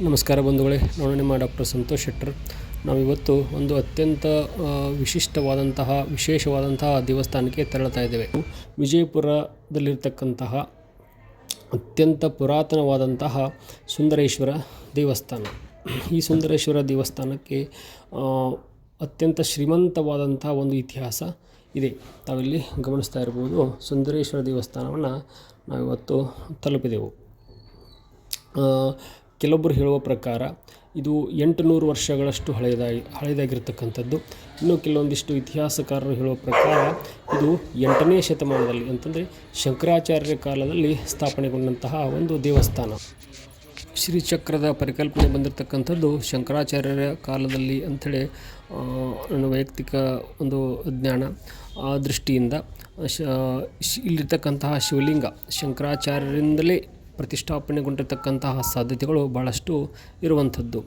ನಮಸ್ಕಾರ ಬಂಧುಗಳೇ. ನಾನು ನಿಮ್ಮ ಡಾಕ್ಟರ್ ಸಂತೋಷ್ ಶೆಟ್ಟರ್. ನಾವಿವತ್ತು ಒಂದು ಅತ್ಯಂತ ವಿಶಿಷ್ಟವಾದಂತಹ, ವಿಶೇಷವಾದಂತಹ ದೇವಸ್ಥಾನಕ್ಕೆ ತೆರಳುತ್ತಾ ಇದ್ದೇವೆ. ವಿಜಯಪುರದಲ್ಲಿರ್ತಕ್ಕಂತಹ ಅತ್ಯಂತ ಪುರಾತನವಾದಂತಹ ಸುಂದರೇಶ್ವರ ದೇವಸ್ಥಾನ. ಈ ಸುಂದರೇಶ್ವರ ದೇವಸ್ಥಾನಕ್ಕೆ ಅತ್ಯಂತ ಶ್ರೀಮಂತವಾದಂತಹ ಒಂದು ಇತಿಹಾಸ ಇದೆ. ತಾವಿಲ್ಲಿ ಗಮನಿಸ್ತಾ ಇರ್ಬೋದು, ಸುಂದರೇಶ್ವರ ದೇವಸ್ಥಾನವನ್ನು ನಾವಿವತ್ತು ತಲುಪಿದೆವು. ಕೆಲವೊಬ್ಬರು ಹೇಳುವ ಪ್ರಕಾರ ಇದು ಎಂಟುನೂರು ವರ್ಷಗಳಷ್ಟು ಹಳೆಯದಾಗಿ, ಹಳೆಯದಾಗಿರ್ತಕ್ಕಂಥದ್ದು. ಇನ್ನು ಕೆಲವೊಂದಿಷ್ಟು ಇತಿಹಾಸಕಾರರು ಹೇಳುವ ಪ್ರಕಾರ ಇದು ಎಂಟನೇ ಶತಮಾನದಲ್ಲಿ ಅಂತಂದರೆ ಶಂಕರಾಚಾರ್ಯರ ಕಾಲದಲ್ಲಿ ಸ್ಥಾಪನೆಗೊಂಡಂತಹ ಒಂದು ದೇವಸ್ಥಾನ. ಶ್ರೀಚಕ್ರದ ಪರಿಕಲ್ಪನೆ ಬಂದಿರತಕ್ಕಂಥದ್ದು ಶಂಕರಾಚಾರ್ಯರ ಕಾಲದಲ್ಲಿ ಅಂಥೇಳಿ ನನ್ನ ವೈಯಕ್ತಿಕ ಒಂದು ಜ್ಞಾನ ಆ ದೃಷ್ಟಿಯಿಂದ, ಶ್- ಇಲ್ಲಿರ್ತಕ್ಕಂತಹ ಶಿವಲಿಂಗ ಶಂಕರಾಚಾರ್ಯರಿಂದಲೇ ಪ್ರತಿಷ್ಠಾಪನೆಗೊಂಡಿರ್ತಕ್ಕಂತಹ ಸಾಧ್ಯತೆಗಳು ಭಾಳಷ್ಟು ಇರುವಂಥದ್ದು.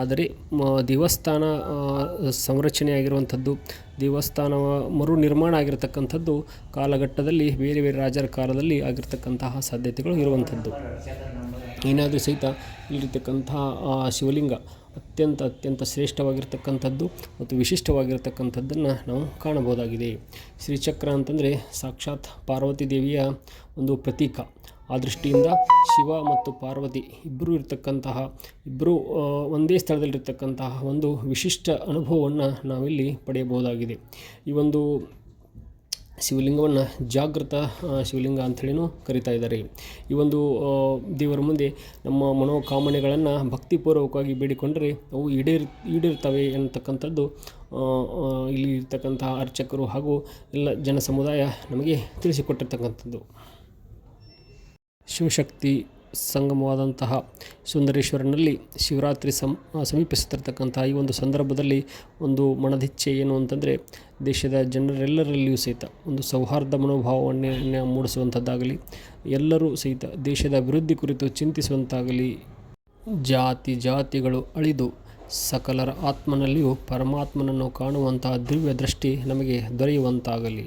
ಆದರೆ ದೇವಸ್ಥಾನ ಸಂರಚನೆಯಾಗಿರುವಂಥದ್ದು ದೇವಸ್ಥಾನ ಮರು ನಿರ್ಮಾಣ ಆಗಿರತಕ್ಕಂಥದ್ದು ಕಾಲಘಟ್ಟದಲ್ಲಿ ಬೇರೆ ಬೇರೆ ರಾಜರ ಕಾಲದಲ್ಲಿ ಆಗಿರ್ತಕ್ಕಂತಹ ಸಾಧ್ಯತೆಗಳು ಇರುವಂಥದ್ದು. ಏನಾದರೂ ಸಹಿತ ಇಲ್ಲಿರ್ತಕ್ಕಂತಹ ಶಿವಲಿಂಗ ಅತ್ಯಂತ ಅತ್ಯಂತ ಶ್ರೇಷ್ಠವಾಗಿರ್ತಕ್ಕಂಥದ್ದು ಮತ್ತು ವಿಶಿಷ್ಟವಾಗಿರ್ತಕ್ಕಂಥದ್ದನ್ನು ನಾವು ಕಾಣಬಹುದಾಗಿದೆ. ಶ್ರೀಚಕ್ರ ಅಂತಂದರೆ ಸಾಕ್ಷಾತ್ ಪಾರ್ವತಿ ದೇವಿಯ ಒಂದು ಪ್ರತೀಕ. ಆ ದೃಷ್ಟಿಯಿಂದ ಶಿವ ಮತ್ತು ಪಾರ್ವತಿ ಇಬ್ಬರು ಇರತಕ್ಕಂತಹ ಇಬ್ಬರು ಒಂದೇ ಸ್ಥಳದಲ್ಲಿರ್ತಕ್ಕಂತಹ ಒಂದು ವಿಶಿಷ್ಟ ಅನುಭವವನ್ನು ನಾವಿಲ್ಲಿ ಪಡೆಯಬಹುದಾಗಿದೆ. ಈ ಒಂದು ಶಿವಲಿಂಗವನ್ನು ಜಾಗೃತ ಶಿವಲಿಂಗ ಅಂಥೇಳಿನೂ ಕರಿತಾ ಇದ್ದಾರೆ. ಈ ಒಂದು ದೇವರ ಮುಂದೆ ನಮ್ಮ ಮನೋಕಾಮನೆಗಳನ್ನು ಭಕ್ತಿಪೂರ್ವಕವಾಗಿ ಬೇಡಿಕೊಂಡರೆ ಅವು ಈಡೇರ್ ಈಡೇರ್ತವೆ ಆ, ಇಲ್ಲಿ ಇರ್ತಕ್ಕಂತಹ ಅರ್ಚಕರು ಹಾಗೂ ಎಲ್ಲ ಜನ ಸಮುದಾಯ ನಮಗೆ ತಿಳಿಸಿಕೊಟ್ಟಿರ್ತಕ್ಕಂಥದ್ದು. ಶಿವಶಕ್ತಿ ಸಂಗಮವಾದಂತಹ ಸುಂದರೇಶ್ವರನಲ್ಲಿ ಶಿವರಾತ್ರಿ ಸಂ ಸಮೀಪಿಸುತ್ತಿರ್ತಕ್ಕಂತಹ ಈ ಒಂದು ಸಂದರ್ಭದಲ್ಲಿ ಒಂದು ಮನದಿಚ್ಛೆ ಏನು ಅಂತಂದರೆ ದೇಶದ ಜನರೆಲ್ಲರಲ್ಲಿಯೂ ಸಹಿತ ಒಂದು ಸೌಹಾರ್ದ ಮನೋಭಾವವನ್ನು ಮೂಡಿಸುವಂಥದ್ದಾಗಲಿ, ಎಲ್ಲರೂ ಸಹಿತ ದೇಶದ ಅಭಿವೃದ್ಧಿ ಕುರಿತು ಚಿಂತಿಸುವಂತಾಗಲಿ. ಜಾತಿ ಜಾತಿಗಳು ಅಳಿದು ಸಕಲರ ಆತ್ಮನಲ್ಲಿಯೂ ಪರಮಾತ್ಮನನ್ನು ಕಾಣುವಂತಹ ದಿವ್ಯ ದೃಷ್ಟಿ ನಮಗೆ ದೊರೆಯುವಂತಾಗಲಿ.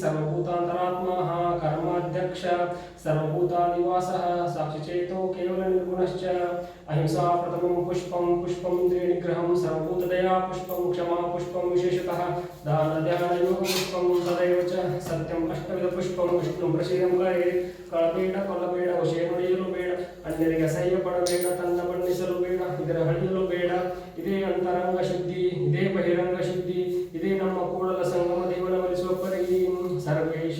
सर्वभूतान्तरात्माः कर्माध्यक्ष सर्वभूतानिवासः साक्षिचेतो केवलनिर्गुणश्च अहिंसा प्रथमं पुष्पं पुष्पं त्रिनिग्रहं सर्वभूतदया पुष्पं क्षमा पुष्पं विशेषतः दानध्यानयोगपुष्पं तदैव च सत्यम् अष्टविधपुष्पं विष्णुं प्रशीलं करे ಕಳಬೇಡ ಕೊಲ್ಲಬೇಡ ವಶೆ ನುಡಿಯಲು ಬೇಡ ಅನ್ಯರಿಗೆ ಅಸಹ್ಯ ಪಡಬೇಡ ತನ್ನ ಬಣ್ಣಿಸಲು ಬೇಡ ಇದರ ಹಳಿಯಲು ಬೇಡ ಇದೇ ಅಂತರಂಗ ಶುದ್ಧಿ ಇದೇ ಬಹಿರಂಗ ಶುದ್ಧಿ ಇದೇ ನಮ್ಮ ಕೂಡಲ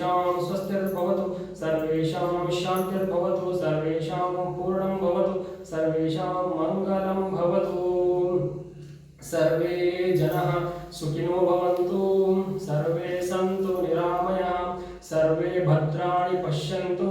सर्वेषां स्वस्तिर्भवतु सर्वेषां शान्तिर्भवतु सर्वेषां पूर्णं भवतु सर्वेषां मङ्गलं भवतु सर्वे जनः सुखिनो भवन्तु सर्वे सन्तु निरामया सर्वे भद्राणि पश्यन्तु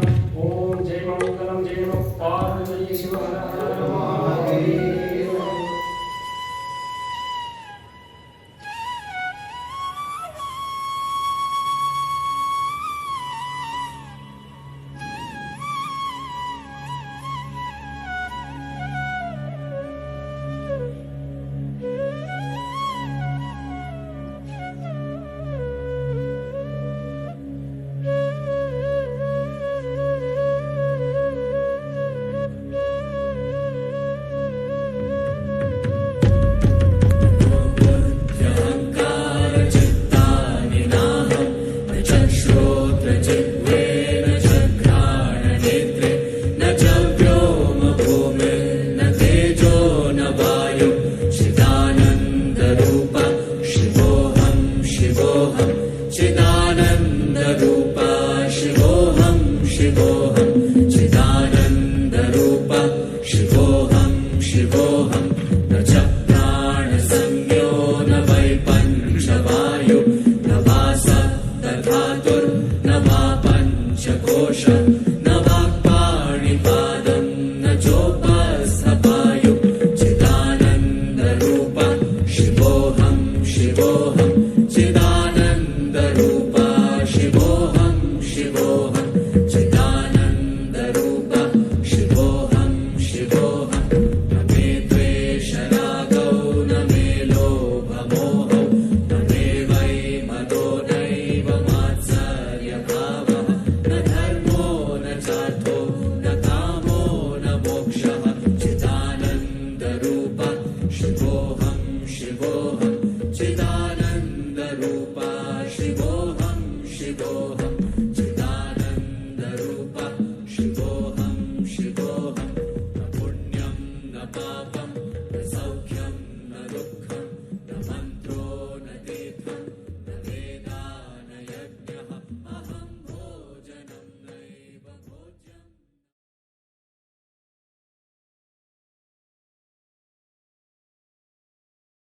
Shiboham, Shiboham.